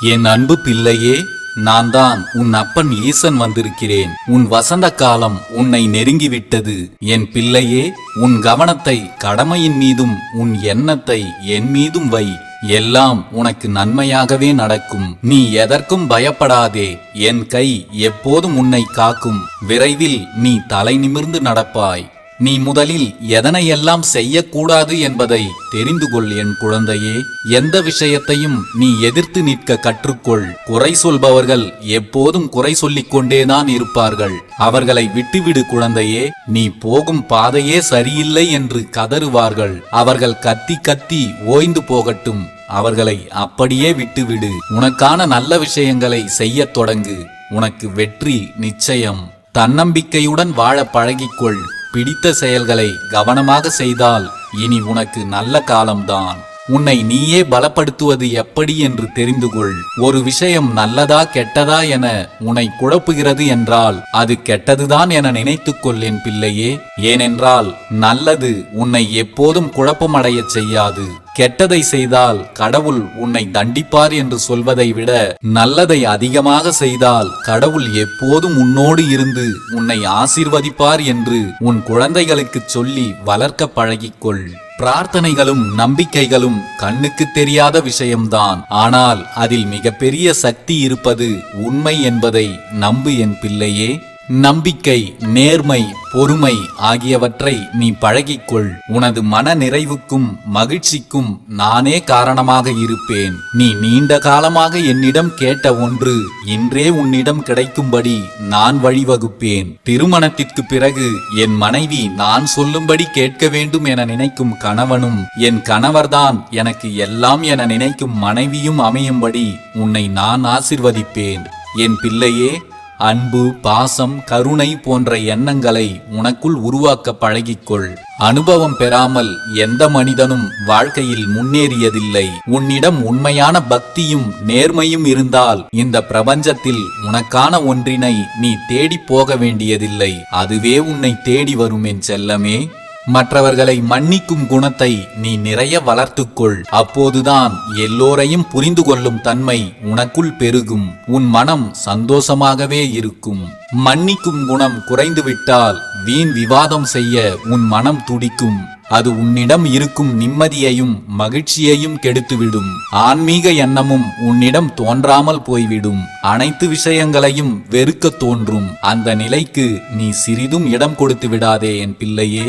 என் அன்பு பிள்ளையே நான் தான் உன் அப்பன் ஈசன் வந்திருக்கிறேன். உன் வசந்த காலம் உன்னை நெருங்கிவிட்டது. என் பிள்ளையே உன் கவனத்தை கடமையின் மீதும் உன் எண்ணத்தை என் மீதும் வை. எல்லாம் உனக்கு நன்மையாகவே நடக்கும். நீ எதற்கும் பயப்படாதே. என் கை எப்போதும் உன்னை காக்கும். விரைவில் நீ தலை நிமிர்ந்து நடப்பாய். நீ முதலில் எதனையெல்லாம் செய்யக்கூடாது என்பதை தெரிந்து கொள் என் குழந்தையே. எந்த விஷயத்தையும் நீ எதிர்த்து நிற்க கற்றுக்கொள். குறை சொல்பவர்கள் எப்போதும் குறை சொல்லிக் கொண்டேதான் இருப்பார்கள். அவர்களை விட்டுவிடு குழந்தையே. நீ போகும் பாதையே சரியில்லை என்று கதறுவார்கள். அவர்கள் கத்தி கத்தி ஓய்ந்து போகட்டும். அவர்களை அப்படியே விட்டுவிடு. உனக்கான நல்ல விஷயங்களை செய்யத் தொடங்கு. உனக்கு வெற்றி நிச்சயம். தன்னம்பிக்கையுடன் வாழ பழகிக்கொள். பிடித்த செயல்களை கவனமாக செய்தால் இனி உனக்கு நல்ல காலம்தான். உன்னை நீயே பலப்படுத்துவது எப்படி என்று தெரிந்து கொள். ஒரு விஷயம் நல்லதா கெட்டதா என உன்னை குழப்புகிறது என்றால் அது கெட்டதுதான் என நினைத்துக் என் பிள்ளையே. ஏனென்றால் நல்லது உன்னை எப்போதும் குழப்பமடையச் செய்யாது. கெட்டதை செய்தால் கடவுள் உன்னை தண்டிப்பார் என்று சொல்வதை விட நல்லதை அதிகமாக செய்தால் கடவுள் எப்போதும் உன்னோடு இருந்து உன்னை ஆசீர்வதிப்பார் என்று உன் குழந்தைகளுக்கு சொல்லி வளர்க்க பழகிக்கொள். பிரார்த்தனைகளும் நம்பிக்கைகளும் கண்ணுக்கு தெரியாத விஷயம்தான். ஆனால் அதில் மிகப்பெரிய சக்தி இருப்பது உண்மை என்பதை நம்பு என் பிள்ளையே. நம்பிக்கை நேர்மை பொறுமை ஆகியவற்றை நீ பழகிக்கொள். உனது மன நிறைவுக்கும் மகிழ்ச்சிக்கும் நானே காரணமாக இருப்பேன். நீ நீண்ட காலமாக என்னிடம் கேட்ட ஒன்று இன்றே உன்னிடம் கிடைக்கும்படி நான் வழிவகுப்பேன். திருமணத்திற்கு பிறகு என் மனைவி நான் சொல்லும்படி கேட்க வேண்டும் என நினைக்கும் கணவனும் என் கணவர்தான் எனக்கு எல்லாம் என நினைக்கும் மனைவியும் அமையும்படி உன்னை நான் ஆசிர்வதிப்பேன். என் பிள்ளையே அன்பு பாசம் கருணை போன்ற எண்ணங்களை உனக்குள் உருவாக்க பழகிக்கொள். அனுபவம் பெறாமல் எந்த மனிதனும் வாழ்க்கையில் முன்னேறியதில்லை. உன்னிடம் உண்மையான பக்தியும் நேர்மையும் இருந்தால் இந்த பிரபஞ்சத்தில் உனக்கான ஒன்றினை நீ தேடிப் போக வேண்டியதில்லை. அதுவே உன்னை தேடி வரும் என் செல்லமே. மற்றவர்களை மன்னிக்கும் குணத்தை நீ நிறைய வளர்த்துக்கொள். அப்போதுதான் எல்லோரையும் புரிந்து கொள்ளும் தன்மை உனக்குள் பெருகும். உன் மனம் சந்தோஷமாகவே இருக்கும். மன்னிக்கும் குணம் குறைந்துவிட்டால் வீண் விவாதம் செய்ய உன் மனம் துடிக்கும். அது உன்னிடம் இருக்கும் நிம்மதியையும் மகிழ்ச்சியையும் கெடுத்துவிடும். ஆன்மீக எண்ணமும் உன்னிடம் தோன்றாமல் போய்விடும். அனைத்து விஷயங்களையும் வெறுக்க தோன்றும். அந்த நிலைக்கு நீ சிறிதும் இடம் கொடுத்து விடாதே என் பிள்ளையே.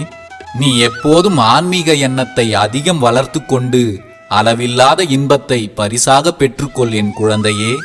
நீ எப்போதும் ஆன்மீக எண்ணத்தை அதிகம் வளர்த்து கொண்டு அளவில்லாத இன்பத்தை பரிசாக பெற்றுக்கொள் என் குழந்தையே.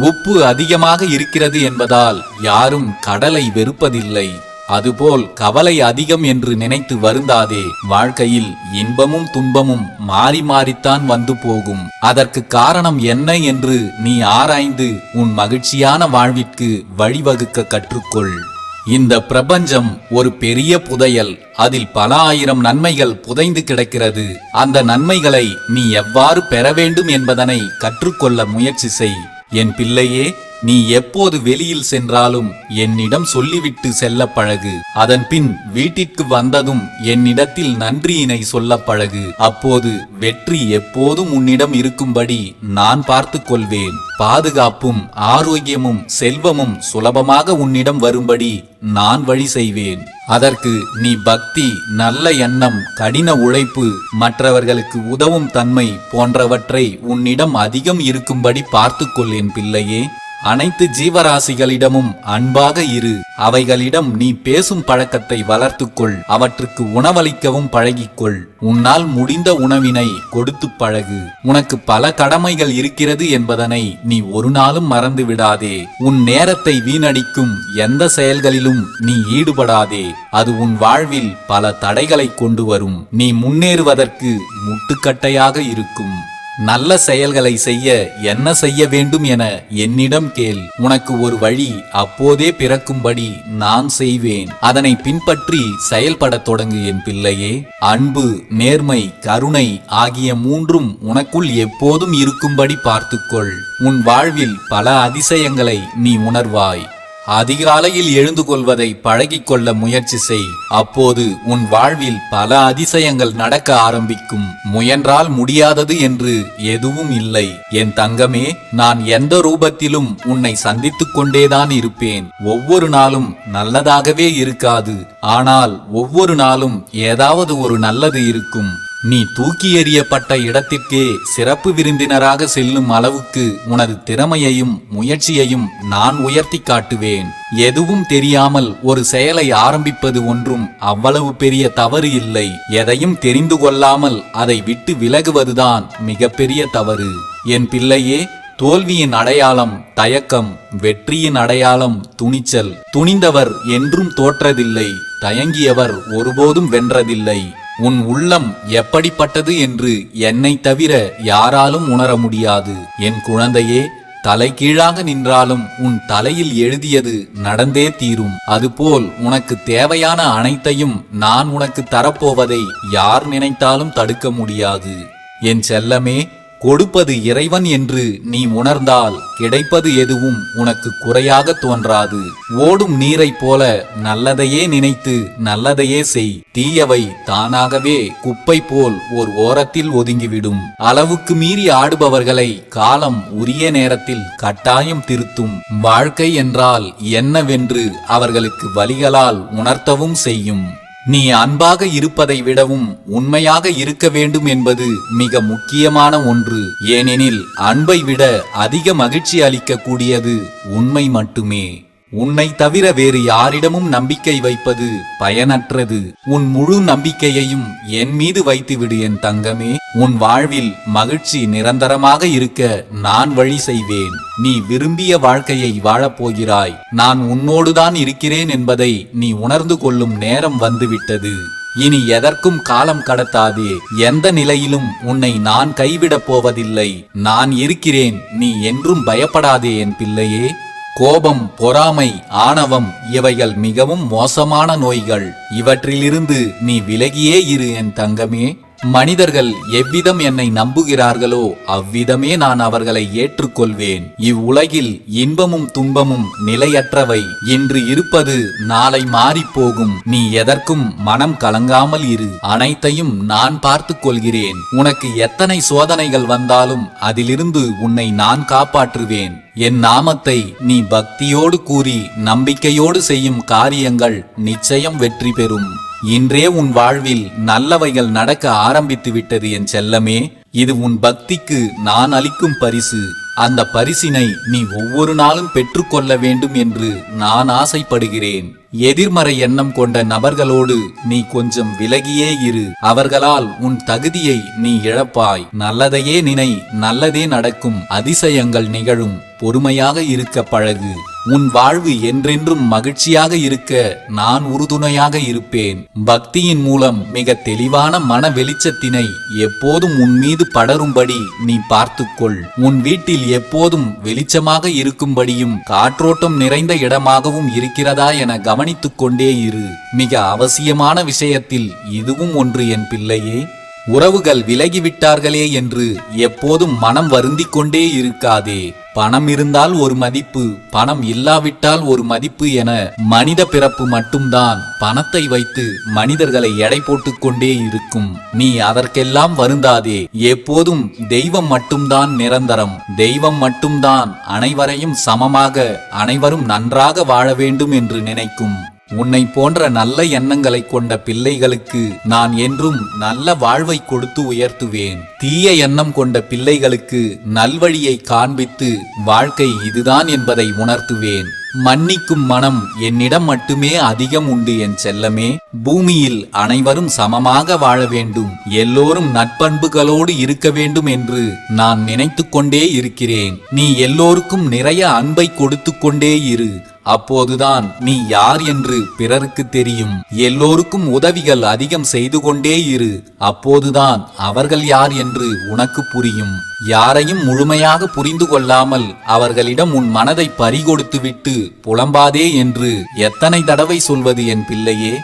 உப்பு அதிகமாக இருக்கிறது என்பதால் யாரும் கடலை வெறுப்பதில்லை. அதுபோல் கவலை அதிகம் என்று நினைத்து வருந்தாதே. வாழ்க்கையில் இன்பமும் துன்பமும் மாறி மாறித்தான் வந்து போகும். அதற்கு காரணம் என்ன என்று நீ ஆராய்ந்து உன் மகிழ்ச்சியான வாழ்விற்கு வழிவகுக்க கற்றுக்கொள். இந்த பிரபஞ்சம் ஒரு பெரிய புதையல். அதில் பல ஆயிரம் நன்மைகள் புதைந்து கிடக்கிறது. அந்த நன்மைகளை நீ எவ்வாறு பெற வேண்டும் என்பதனை கற்றுக்கொள்ள முயற்சி செய். என் பிள்ளையே நீ எப்போது வெளியில் சென்றாலும் என்னிடம் சொல்லிவிட்டு செல்ல பழகு. அதன் பின் வீட்டிற்கு வந்ததும் என்னிடத்தில் நன்றியினை சொல்ல பழகு. அப்போது வெற்றி எப்போதும் உன்னிடம் இருக்கும்படி நான் பார்த்து கொள்வேன். பாதுகாப்பும் ஆரோக்கியமும் செல்வமும் சுலபமாக உன்னிடம் வரும்படி நான் வழி செய்வேன். அதற்கு நீ பக்தி நல்ல எண்ணம் கடின உழைப்பு மற்றவர்களுக்கு உதவும் தன்மை போன்றவற்றை உன்னிடம் அதிகம் இருக்கும்படி பார்த்துக்கொள் என் பிள்ளையே. அனைத்து ஜீவராசிகளிடமும் அன்பாக இரு. அவைகளிடம் நீ பேசும் பழக்கத்தை வளர்த்துக்கொள். அவற்றுக்கு உணவளிக்கவும் பழகிக்கொள். உன்னால் முடிந்த உணவினை கொடுத்து பழகு. உனக்கு பல கடமைகள் இருக்கிறது என்பதனை நீ ஒரு நாளும் மறந்து விடாதே. உன் நேரத்தை வீணடிக்கும் எந்த செயல்களிலும் நீ ஈடுபடாதே. அது உன் வாழ்வில் பல தடைகளை கொண்டு வரும். நீ முன்னேறுவதற்கு முட்டுக்கட்டையாக இருக்கும். நல்ல செயல்களை செய்ய என்ன செய்ய வேண்டும் என என்னிடம் கேள். உனக்கு ஒரு வழி அப்போதே பிறக்கும்படி நான் செய்வேன். அதனை பின்பற்றி செயல்படத் தொடங்கு என் பிள்ளையே. அன்பு நேர்மை கருணை ஆகிய மூன்றும் உனக்குள் எப்போதும் இருக்கும்படி பார்த்துக்கொள். உன் வாழ்வில் பல அதிசயங்களை நீ உணர்வாய். அதிகாலையில் எழுந்து கொள்வதை பழகிக் கொள்ள முயற்சி செய். அப்போது உன் வாழ்வில் பல அதிசயங்கள் நடக்க ஆரம்பிக்கும். முயன்றால் முடியாதது என்று எதுவும் இல்லை. என் தங்கமே நான் எந்த ரூபத்திலும் உன்னை சந்தித்துக் கொண்டேதான் இருப்பேன். ஒவ்வொரு நாளும் நல்லதாகவே இருக்காது. ஆனால் ஒவ்வொரு நாளும் ஏதாவது ஒரு நல்லது இருக்கும். நீ தூக்கி எறியப்பட்ட இடத்திற்கே சிறப்பு விருந்தினராக செல்லும் அளவுக்கு உனது திறமையையும் முயற்சியையும் நான் உயர்த்தி காட்டுவேன். எதுவும் தெரியாமல் ஒரு செயலை ஆரம்பிப்பது ஒன்றும் அவ்வளவு பெரிய தவறு இல்லை. எதையும் தெரிந்து கொள்ளாமல் அதை விட்டு விலகுவதுதான் மிகப்பெரிய தவறு. என் பிள்ளையே தோல்வியின் அடையாளம் தயக்கம் வெற்றியின் அடையாளம் துணிச்சல். துணிந்தவர் என்றும் தோற்றதில்லை தயங்கியவர் ஒருபோதும் வென்றதில்லை. உன் உள்ளம் எப்படிப்பட்டது என்று என்னை தவிர யாராலும் உணர முடியாது. என் குழந்தையே தலை கீழாக நின்றாலும் உன் தலையில் எழுதியது நடந்தே தீரும். அதுபோல் உனக்கு தேவையான அனைத்தையும் நான் உனக்கு தரப்போவதை யார் நினைத்தாலும் தடுக்க முடியாது. என் செல்லமே கொடுப்பது இறைவன் என்று நீ உணர்ந்தால் கிடைப்பது எதுவும் உனக்கு குறையாக தோன்றாது. ஓடும் நீரைப் போல நல்லதையே நினைத்து நல்லதையே செய். தீயவை தானாகவே குப்பை போல் ஓர் ஓரத்தில் ஒதுங்கிவிடும். அளவுக்கு மீறி ஆடுபவர்களை காலம் உரிய நேரத்தில் கட்டாயம் திருத்தும். வாழ்க்கை என்றால் என்னவென்று அவர்களுக்கு வழிகளால் உணர்த்தவும் செய்யும். நீ அன்பாக இருப்பதை விடவும் உண்மையாக இருக்க வேண்டும் என்பது மிக முக்கியமான ஒன்று. ஏனெனில் அன்பை விட அதிக மகிழ்ச்சி அளிக்கக்கூடியது உண்மை மட்டுமே. உன்னை தவிர வேறு யாரிடமும் நம்பிக்கை வைப்பது பயனற்றது. உன் முழு நம்பிக்கையையும் என் மீது வைத்துவிடு என் தங்கமே. உன் வாழ்வில் மகிழ்ச்சி நிரந்தரமாக இருக்க நான் வழி செய்வேன். நீ விரும்பிய வாழ்க்கையை வாழப்போகிறாய். நான் உன்னோடுதான் இருக்கிறேன் என்பதை நீ உணர்ந்து கொள்ளும் நேரம் வந்துவிட்டது. இனி எதற்கும் காலம் கடத்தாதே. எந்த நிலையிலும் உன்னை நான் கைவிடப் போவதில்லை. நான் இருக்கிறேன். நீ என்றும் பயப்படாதே என் பிள்ளையே. கோபம் பொறாமை ஆணவம் இவைகள் மிகவும் மோசமான நோய்கள். இவற்றிலிருந்து நீ விலகியே இரு என் தங்கமே. மனிதர்கள் எவ்விதம் என்னை நம்புகிறார்களோ அவ்விதமே நான் அவர்களை ஏற்றுக்கொள்வேன். இவ்வுலகில் இன்பமும் துன்பமும் நிலையற்றவை. இன்று இருப்பது நாளை மாறிப்போகும் நீ எதற்கும் மனம் கலங்காமல் இரு. அனைத்தையும் நான் பார்த்து கொள்கிறேன். உனக்கு எத்தனை சோதனைகள் வந்தாலும் அதிலிருந்து உன்னை நான் காப்பாற்றுவேன். என் நாமத்தை நீ பக்தியோடு கூறி நம்பிக்கையோடு செய்யும் காரியங்கள் நிச்சயம் வெற்றி பெறும். இன்றே உன் வாழ்வில் நல்லவைகள் நடக்க ஆரம்பித்து விட்டது என் செல்லமே. இது உன் பக்திக்கு நான் அளிக்கும் பரிசு. அந்த பரிசினை நீ ஒவ்வொரு நாளும் பெற்றுக்கொள்ள வேண்டும் என்று நான் ஆசைப்படுகிறேன். எதிர்மறை எண்ணம் கொண்ட நபர்களோடு நீ கொஞ்சம் விலகியே இரு. அவர்களால் உன் தகுதியை நீ இழப்பாய். நல்லதையே நினை நல்லதே நடக்கும். அதிசயங்கள் நிகழும். பொறுமையாக இருக்க பழகு. உன் வாழ்வு என்றென்றும் மகிழ்ச்சியாக இருக்க நான் உறுதுணையாக இருப்பேன். பக்தியின் மூலம் மிக தெளிவான மன வெளிச்சத்தினை எப்போதும் உன் மீது படரும்படி நீ பார்த்துக்கொள். உன் வீட்டில் எப்போதும் வெளிச்சமாக இருக்கும்படியும் காற்றோட்டம் நிறைந்த இடமாகவும் இருக்கிறதா என கவனித்துக் கொண்டே இரு. மிக அவசியமான விஷயத்தில் இதுவும் ஒன்று என் பிள்ளையே. உறவுகள் விலகிவிட்டார்களே என்று எப்போதும் மனம் வருந்திக் கொண்டே இருக்காதே. பணம் இருந்தால் ஒரு மதிப்பு பணம் இல்லாவிட்டால் ஒரு மதிப்பு என மனித பிறப்பு மட்டும்தான். பணத்தை வைத்து மனிதர்களை எடை போட்டுக்கொண்டே இருக்கும். நீ அதற்கெல்லாம் வருந்தாதே. எப்போதும் தெய்வம் மட்டும்தான் நிரந்தரம். தெய்வம் மட்டும்தான் அனைவரையும் சமமாக அனைவரும் நன்றாக வாழ வேண்டும் என்று நினைக்கும். உன்னை போன்ற நல்ல எண்ணங்களை கொண்ட பிள்ளைகளுக்கு நான் என்றும் நல்ல வாழ்வை கொடுத்து உயர்த்துவேன். தீய எண்ணம் கொண்ட பிள்ளைகளுக்கு நல்வழியை காண்பித்து வாழ்க்கை இதுதான் என்பதை உணர்த்துவேன். மன்னிக்கும் மனம் என்னிடம் மட்டுமே அதிகம் உண்டு என் செல்லமே. பூமியில் அனைவரும் சமமாக வாழ வேண்டும். எல்லோரும் நட்பண்புகளோடு இருக்க வேண்டும் என்று நான் நினைத்து கொண்டே இருக்கிறேன். நீ எல்லோருக்கும் நிறைய அன்பை கொடுத்து கொண்டே இரு. அப்போதுதான் நீ யார் என்று பிறருக்கு தெரியும். எல்லோருக்கும் உதவிகள் அதிகம் செய்து கொண்டே இரு. அப்போதுதான் அவர்கள் யார் என்று உனக்கு புரியும். யாரையும் முழுமையாக புரிந்து கொள்ளாமல் அவர்களிடம் உன் மனதை பறிகொடுத்துவிட்டு புலம்பாதே என்று எத்தனை தடவை சொல்வது என் பிள்ளையே?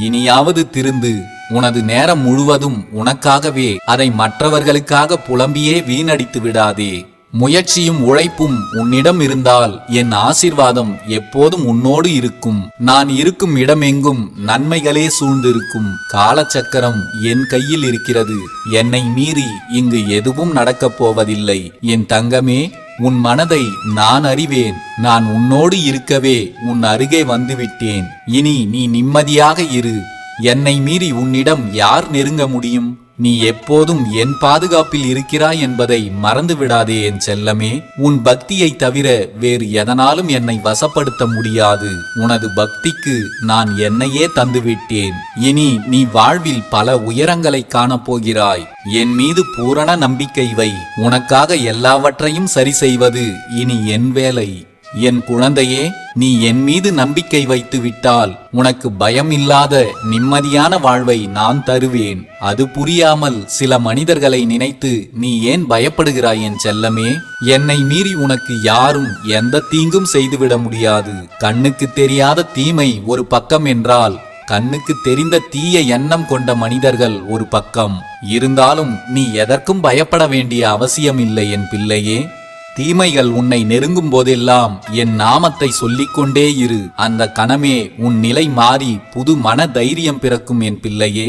இனியாவது திருந்து உனது நேரம் முழுவதும் உனக்காகவே அதை மற்றவர்களுக்காக புலம்பியே வீணடித்து விடாதே. முயற்சியும் உழைப்பும் உன்னிடம் இருந்தால் என் ஆசீர்வாதம் எப்போதும் உன்னோடு இருக்கும். நான் இருக்கும் இடமெங்கும் நன்மைகளே சூழ்ந்திருக்கும். காலச்சக்கரம் என் கையில் இருக்கிறது. என்னை மீறி இங்கு எதுவும் நடக்கப் போவதில்லை. என் தங்கமே உன் மனதை நான் அறிவேன். நான் உன்னோடு இருக்கவே உன் அருகே வந்துவிட்டேன். இனி நீ நிம்மதியாக இரு. என்னை மீறி உன்னிடம் யார் நெருங்க முடியும்? நீ எப்போதும் என் பாதுகாப்பில் இருக்கிறாய் என்பதை மறந்துவிடாதே என் செல்லமே. உன் பக்தியை தவிர வேறு எதனாலும் என்னை வசப்படுத்த முடியாது. உனது பக்திக்கு நான் என்னையே தந்துவிட்டேன். இனி நீ வாழ்வில் பல உயரங்களை காணப்போகிறாய். என் மீது பூரண நம்பிக்கை வை. உனக்காக எல்லாவற்றையும் சரி செய்வது இனி என் வேலை. என் குழந்தையே நீ என் மீது நம்பிக்கை வைத்து விட்டால் உனக்கு பயம் இல்லாத நிம்மதியான வாழ்வை நான் தருவேன். அது புரியாமல் சில மனிதர்களை நினைத்து நீ ஏன் பயப்படுகிறாய் என் செல்லமே? என்னை மீறி உனக்கு யாரும் எந்த தீங்கும் செய்துவிட முடியாது. கண்ணுக்கு தெரியாத தீமை ஒரு பக்கம் என்றால் கண்ணுக்கு தெரிந்த தீய எண்ணம் கொண்ட மனிதர்கள் ஒரு பக்கம். இருந்தாலும் நீ எதற்கும் பயப்பட வேண்டிய அவசியமில்லை என் பிள்ளையே. தீமைகள் உன்னை நெருங்கும் போதெல்லாம் என் நாமத்தை சொல்லிக்கொண்டே இரு. அந்த கணமே உன் நிலை மாறி புது மன தைரியம் பிறக்கும் என் பிள்ளையே.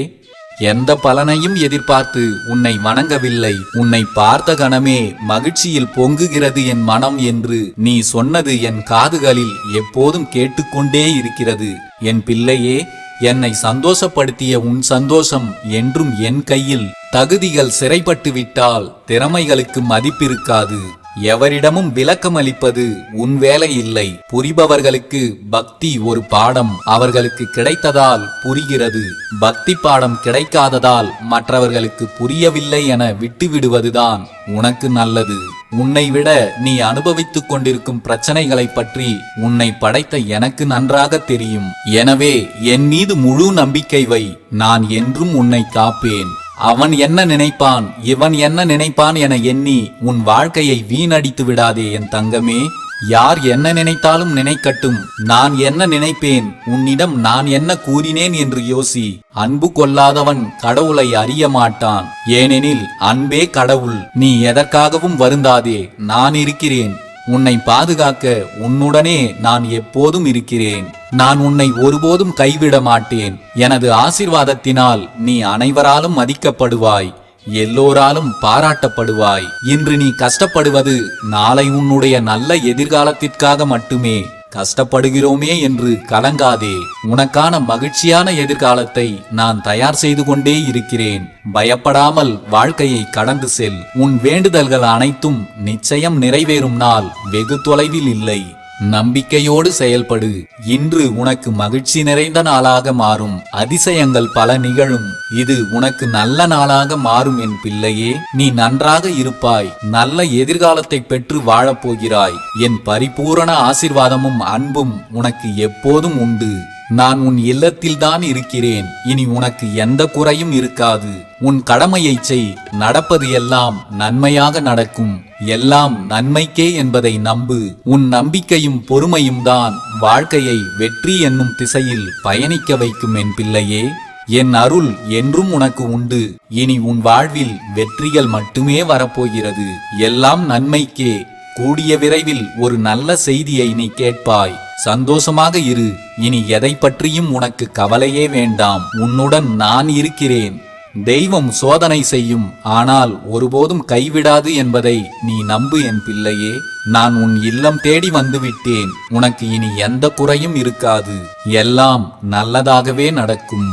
எந்த பலனையும் எதிர்பார்த்து உன்னை வணங்கவில்லை. உன்னை பார்த்த கணமே மகிழ்ச்சியில் பொங்குகிறது என் மனம் என்று நீ சொன்னது என் காதுகளில் எப்போதும் கேட்டுக்கொண்டே இருக்கிறது. என் பிள்ளையே என்னை சந்தோஷப்படுத்திய உன் சந்தோஷம் என்றும் என் கையில் தகுதிகள் சிறைப்பட்டு விட்டால் திறமைகளுக்கு மதிப்பிருக்காது. எவரிடமும் விளக்கம் அளிப்பது உன் வேலை இல்லை. புரிபவர்களுக்கு பக்தி ஒரு பாடம். அவர்களுக்கு கிடைத்ததால் புரிகிறது. பக்தி பாடம் கிடைக்காததால் மற்றவர்களுக்கு புரியவில்லை என விட்டுவிடுவதுதான் உனக்கு நல்லது. உன்னை விட நீ அனுபவித்துக் கொண்டிருக்கும் பிரச்சனைகளை பற்றி உன்னை படைத்த எனக்கு நன்றாக தெரியும். எனவே என் மீது முழு நம்பிக்கை வை. நான் என்றும் உன்னை காப்பேன். அவன் என்ன நினைப்பான்? இவன் என்ன நினைப்பான் என எண்ணி உன் வாழ்க்கையை வீணடித்து விடாதே என் தங்கமே. யார் என்ன நினைத்தாலும் நினைக்கட்டும். நான் என்ன நினைப்பேன்? உன்னிடம் நான் என்ன கூறினேன் என்று யோசி. அன்பு கொள்ளாதவன் கடவுளை அறிய மாட்டான். ஏனெனில் அன்பே கடவுள். நீ எதற்காகவும் வருந்தாதே. நான் இருக்கிறேன். உன்னை பாதுகாக்க உன்னுடனே நான் எப்போதும் இருக்கிறேன். நான் உன்னை ஒருபோதும் கைவிட மாட்டேன். எனது ஆசிர்வாதத்தினால் நீ அனைவராலும் மதிக்கப்படுவாய். எல்லோராலும் பாராட்டப்படுவாய். இன்று நீ கஷ்டப்படுவது நாளை உன்னுடைய நல்ல எதிர்காலத்திற்காக மட்டுமே. கஷ்டப்படுகிறோமே என்று கலங்காதே. உனக்கான மகிழ்ச்சியான எதிர்காலத்தை நான் தயார் செய்து கொண்டே இருக்கிறேன். பயப்படாமல் வாழ்க்கையை கடந்து செல். உன் வேண்டுதல்கள் அனைத்தும் நிச்சயம் நிறைவேறும் நாள். வெகு தொலைவில் இல்லை. நம்பிக்கையோடு செயல்படு. இன்று உனக்கு மகிழ்ச்சி நிறைந்த நாளாக மாறும். அதிசயங்கள் பல நிகழும். இது உனக்கு நல்ல நாளாக மாறும் என் பிள்ளையே. நீ நன்றாக இருப்பாய். நல்ல எதிர்காலத்தை பெற்று வாழப் போகிறாய். என் பரிபூரண ஆசிர்வாதமும் அன்பும் உனக்கு எப்போதும் உண்டு. நான் உன் இல்லத்தில்தான் இருக்கிறேன். இனி உனக்கு எந்த குறையும் இருக்காது. உன் கடமையைச் செய். நடப்பது எல்லாம் நன்மையாக நடக்கும். எல்லாம் நன்மைக்கே என்பதை நம்பு. உன் நம்பிக்கையும் பொறுமையும் தான் வாழ்க்கையை வெற்றி என்னும் திசையில் பயணிக்க வைக்கும் என் பிள்ளையே. என் அருள் என்றும் உனக்கு உண்டு. இனி உன் வாழ்வில் வெற்றிகள் மட்டுமே வரப்போகிறது. எல்லாம் நன்மைக்கே. கூடிய விரைவில் ஒரு நல்ல செய்தியை நீ கேட்பாய். சந்தோஷமாக இரு. இனி எதை பற்றியும் உனக்கு கவலையே வேண்டாம். உன்னுடன் நான் இருக்கிறேன். தெய்வம் சோதனை செய்யும். ஆனால் ஒருபோதும் கைவிடாது என்பதை நீ நம்பு என் பிள்ளையே. நான் உன் இல்லம் தேடி வந்துவிட்டேன். உனக்கு இனி எந்த குறையும் இருக்காது. எல்லாம் நல்லதாகவே நடக்கும்.